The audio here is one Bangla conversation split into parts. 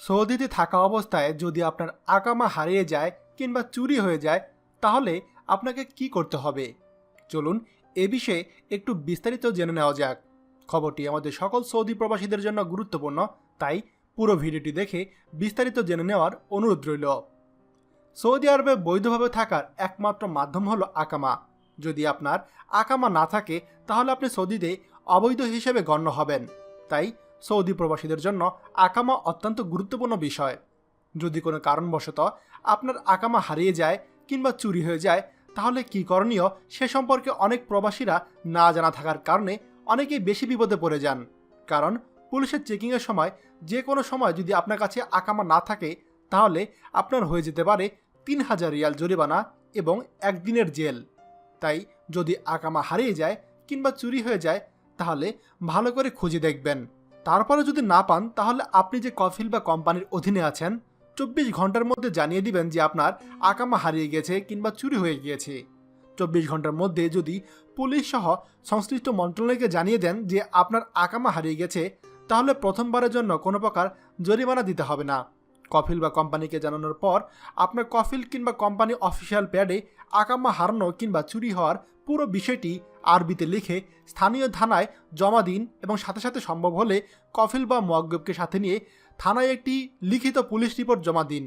সৌদিতে থাকা অবস্থায় যদি আপনার আকামা হারিয়ে যায় কিংবা চুরি হয়ে যায়, তাহলে আপনাকে কি করতে হবে? চলুন এ বিষয়ে একটু বিস্তারিত জেনে নেওয়া যাক। খবরটি আমাদের সকল সৌদি প্রবাসীদের জন্য গুরুত্বপূর্ণ, তাই পুরো ভিডিওটি দেখে বিস্তারিত জেনে নেওয়ার অনুরোধ রইল। সৌদি আরবে বৈধভাবে থাকার একমাত্র মাধ্যম হলো আকামা। যদি আপনার আকামা না থাকে, তাহলে আপনি সৌদিতে অবৈধ হিসেবে গণ্য হবেন। তাই সৌদি প্রবাসীদের জন্য আকামা অত্যন্ত গুরুত্বপূর্ণ বিষয়। যদি কোনো কারণবশত আপনার আকামা হারিয়ে যায় কিংবা চুরি হয়ে যায়, তাহলে কি করণীয় সে সম্পর্কে অনেক প্রবাসীরা না জানা থাকার কারণে অনেকেই বেশি বিপদে পড়ে যান। কারণ পুলিশের চেকিংয়ের সময় যে কোনো সময় যদি আপনার কাছে আকামা না থাকে, তাহলে আপনার হয়ে যেতে পারে তিন হাজার রিয়াল জরিমানা এবং একদিনের জেল। তাই যদি আকামা হারিয়ে যায় কিংবা চুরি হয়ে যায়, তাহলে ভালো করে খুঁজে দেখবেন। তারপরে যদি না পান, তাহলে আপনি যে কফিল বা কোম্পানির অধীনে আছেন, চব্বিশ ঘণ্টার মধ্যে জানিয়ে দিবেন যে আপনার আকামা হারিয়ে গেছে কিংবা চুরি হয়ে গিয়েছে। চব্বিশ ঘণ্টার মধ্যে যদি পুলিশ সহ সংশ্লিষ্ট মন্ত্রণালয়কে জানিয়ে দেন যে আপনার আকামা হারিয়ে গেছে, তাহলে প্রথমবারের জন্য কোনো প্রকার জরিমানা দিতে হবে না। কফিল বা কোম্পানিকে জানানোর পর, আপনার কফিল কিংবা কোম্পানি অফিসিয়াল প্যাডে আকামা হারানো কিংবা চুরি হওয়ার পুরো বিষয়টি আরবিতে লিখে স্থানীয় থানায় জমা দিন এবং সাথে সাথে সম্ভব হলে কফিল বা মোয়াগ্গবকে সাথে নিয়ে থানায় একটি লিখিত পুলিশ রিপোর্ট জমা দিন।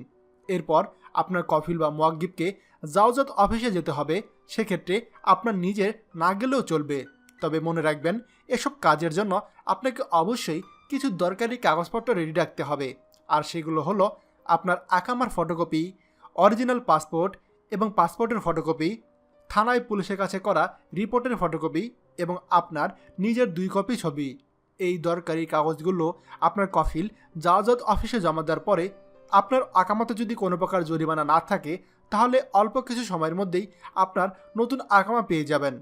এরপর আপনার কফিল বা মোয়াগ্গিবকে জাওজাত অফিসে যেতে হবে, সেক্ষেত্রে আপনার নিজের না গেলেও চলবে। তবে মনে রাখবেন, এসব কাজের জন্য আপনাকে অবশ্যই কিছু দরকারি কাগজপত্র রেডি রাখতে হবে। আর সেগুলো হলো আপনার আকামার ফটোকপি অরিজিনাল পাসপোর্ট এবং পাসপোর্টের ফটোকপি থানায় পুলিশের কাছে করা রিপোর্টের ফটোকপি এবং আপনার নিজের দুই কপি ছবি। এই দরকারি কাগজগুলো আপনার কফিল জাহাজত অফিসে জমা দেওয়ার পরে আপনার আকামাতে যদি কোনো প্রকার জরিমানা না থাকে, তাহলে অল্প কিছু সময়ের মধ্যেই আপনার নতুন আকামা পেয়ে যাবেন।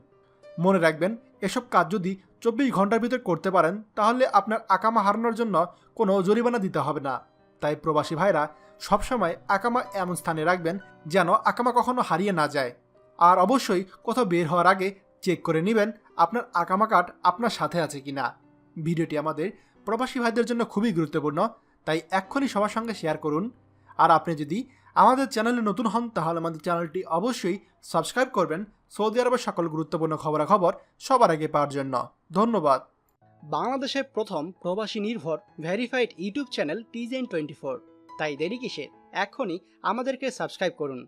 মনে রাখবেন, এসব কাজ যদি চব্বিশ ঘণ্টার ভিতর করতে পারেন, তাহলে আপনার আকামা হারানোর জন্য কোনো জরিমানা দিতে হবে না। তাই প্রবাসী ভাইরা সবসময় আকামা এমন স্থানে রাখবেন যেন আকামা কখনো হারিয়ে না যায়। আর অবশ্যই কোথাও বের হওয়ার আগে চেক করে নেবেন আপনার আকামা আপনার সাথে আছে কি না ভিডিওটি আমাদের প্রবাসী ভাইদের জন্য খুবই গুরুত্বপূর্ণ, তাই এক্ষুনি সবার সঙ্গে শেয়ার করুন। আর আপনি যদি আমাদের চ্যানেলে নতুন হন, তাহলে আমাদের চ্যানেলটি অবশ্যই সাবস্ক্রাইব করবেন। সৌদি আরবের সকল গুরুত্বপূর্ণ খবরাখবর সবার আগে পাওয়ার জন্য। ধন্যবাদ। বাংলাদেশের প্রথম প্রবাসী নির্ভর ভেরিফাইড ইউটিউব চ্যানেল টিজেন টোয়েন্টি ফোর তাই দেরি কিসের? এখনই আমাদেরকে সাবস্ক্রাইব করুন।